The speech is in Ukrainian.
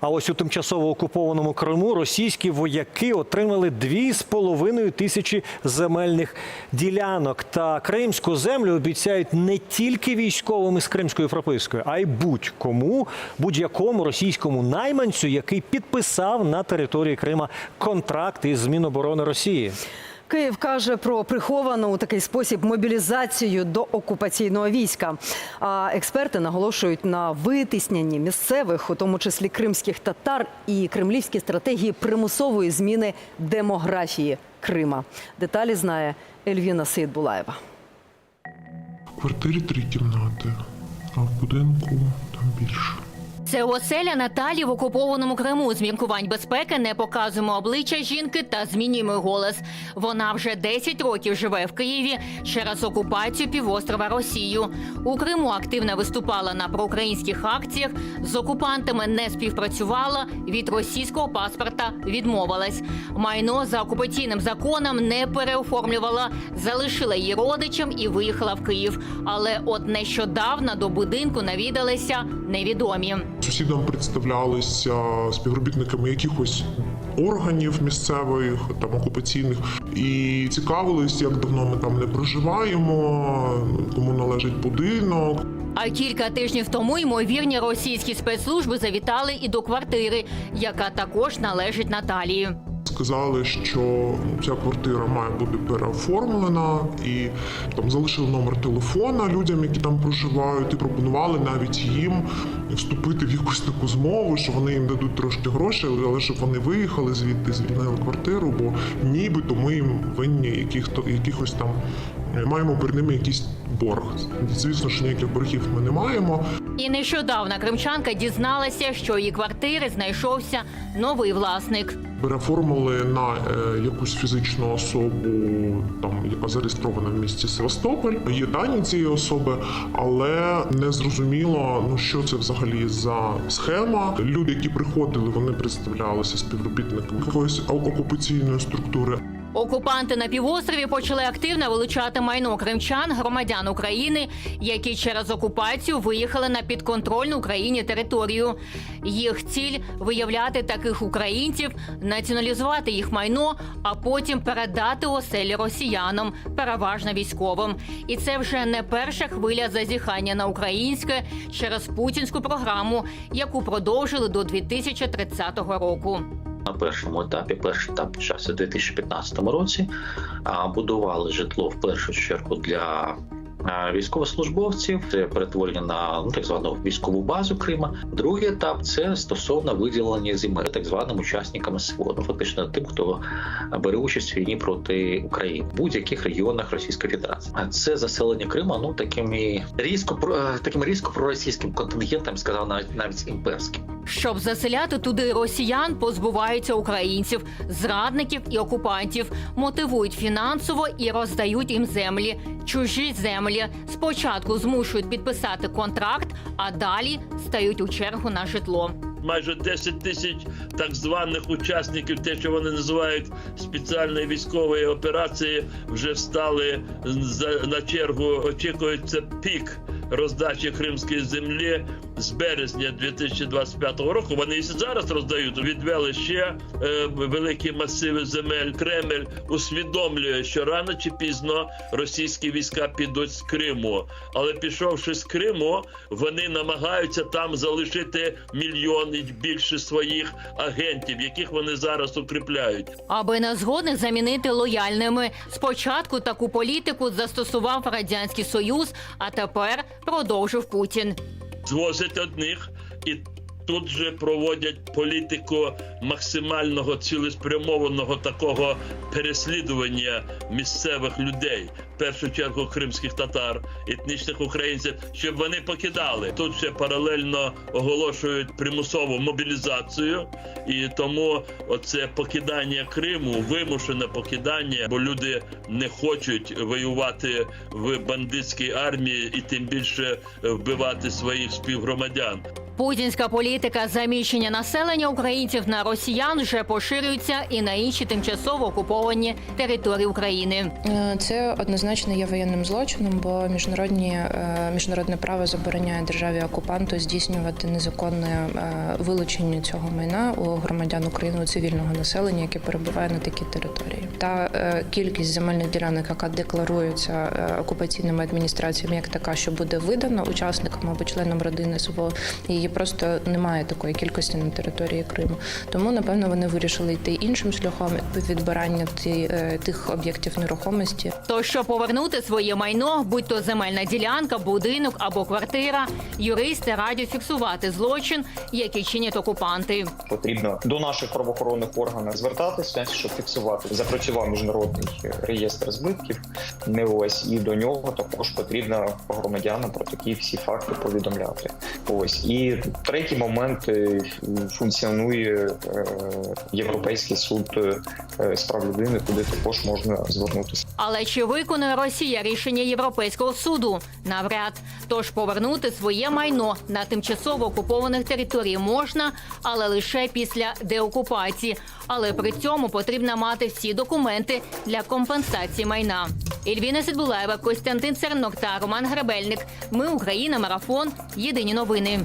А ось у тимчасово окупованому Криму російські вояки отримали 2,5 тисячі земельних ділянок. Та кримську землю обіцяють не тільки військовим із кримською пропискою, а й будь-кому, будь-якому російському найманцю, який підписав на території Крима контракт із Міноборони Росії. Київ каже про приховану у такий спосіб мобілізацію до окупаційного війська. А експерти наголошують на витисненні місцевих, у тому числі кримських татар, і кремлівські стратегії примусової зміни демографії Крима. Деталі знає Ельвіна Сейдбулаєва. В квартирі три кімнати, а в будинку там більше. Це оселя Наталі в окупованому Криму. З міркувань безпеки не показуємо обличчя жінки та змінюємо голос. Вона вже 10 років живе в Києві через окупацію півострова Росію. У Криму активно виступала на проукраїнських акціях. З окупантами не співпрацювала. Від російського паспорта відмовилась. Майно за окупаційним законом не переоформлювала, залишила її родичам і виїхала в Київ. Але от нещодавно до будинку навідалися невідомі. Сусідам представлялися співробітниками якихось органів місцевих, там окупаційних, і цікавились, як давно ми там не проживаємо, кому належить будинок. А кілька тижнів тому ймовірні російські спецслужби завітали і до квартири, яка також належить Наталії. Сказали, що ця квартира має бути переоформлена, і там залишили номер телефона людям, які там проживають, і пропонували навіть їм вступити в якусь таку змову, що вони їм дадуть трошки грошей, але щоб вони виїхали звідти, звільнили квартиру, бо нібито ми їм винні яких то якихось там маємо перед ними якийсь борг. Звісно, що ніяких боргів ми не маємо. І нещодавно кримчанка дізналася, що її квартири знайшовся новий власник. Переоформили на е, якусь фізичну особу, там яка зареєстрована в місті Севастополь. Є дані цієї особи, але не зрозуміло, ну що це взагалі за схема. Люди, які приходили, вони представлялися співробітниками якоїсь окупаційної структури. Окупанти на півострові почали активно вилучати майно кримчан, громадян України, які через окупацію виїхали на підконтрольну Україні територію. Їх ціль виявляти таких українців, націоналізувати їх майно, а потім передати оселі росіянам, переважно військовим. І це вже не перша хвиля зазіхання на українське через путінську програму, яку продовжили до 2030 року. На першому етапі, перший етап почався у 2015 році. Будували житло в першу чергу для військовослужбовців. Це перетворення на ну, так звану військову базу Крима. Другий етап це стосовно виділення земель так званим учасникам СВО, ну, фактично тим, хто бере участь у війні проти України в будь-яких регіонах Російської Федерації. А це заселення Крима ну такими різко про таким різко проросійським контингентом, сказав навіть навіть імперським. Щоб заселяти туди росіян, позбуваються українців, зрадників і окупантів, мотивують фінансово і роздають їм землі, чужі землі. Спочатку змушують підписати контракт, а далі стають у чергу на житло. майже 10 тисяч так званих учасників, те, що вони називають спеціальної військової операції, вже встали за- на чергу. Очікується пік роздачі кримської землі з березня 2025 року. Вони і зараз роздають. Відвели ще е, великі масиви земель. Кремль усвідомлює, що рано чи пізно російські війська підуть з Криму. Але пішовши з Криму, вони намагаються там залишити мільйон і більше своїх агентів, яких вони зараз укріпляють. Аби незгодних замінити лояльними. Спочатку таку політику застосував радянський союз, а тепер продовжив Путін. Звозить одних і. Тут же проводять політику максимального цілеспрямованого такого переслідування місцевих людей, в першу чергу кримських татар, етнічних українців, щоб вони покидали. Тут ще паралельно оголошують примусову мобілізацію, і тому оце покидання Криму, вимушене покидання, бо люди не хочуть воювати в бандитській армії і тим більше вбивати своїх співгромадян. Путінська політика заміщення населення українців на росіян вже поширюється і на інші тимчасово окуповані території України. Е, Це однозначно є воєнним злочином, бо міжнародні е, міжнародне право забороняє державі окупанту здійснювати незаконне е, вилучення цього майна у громадян України у цивільного населення, яке перебуває на такій території. Та кількість земельних ділянок, яка декларується окупаційними адміністраціями, як така, що буде видана учасникам або членам родини СВО, її просто немає такої кількості на території Криму. Тому напевно вони вирішили йти іншим шляхом відбирання ті- е, тих об'єктів нерухомості, То щоб повернути своє майно, будь то земельна ділянка, будинок або квартира, юристи радять фіксувати злочин, який чинять окупанти. потрібно до наших правоохоронних органів звертатися, щоб фіксувати. Запрацював міжнародний реєстр збитків. Не ось і до нього також потрібно громадянам про такі всі факти повідомляти. Ось і третій момент е, функціонує е, Європейський суд е, з прав людини, куди також можна звернутися. Але чи виконує Росія рішення Європейського суду? Навряд. Тож повернути своє майно на тимчасово окупованих територій можна, але лише після деокупації. Але при цьому потрібно мати всі документи для компенсації майна. Ільвіна Сидбулаєва, Костянтин Цернок та Роман Гребельник. Ми Україна. Марафон. Єдині новини.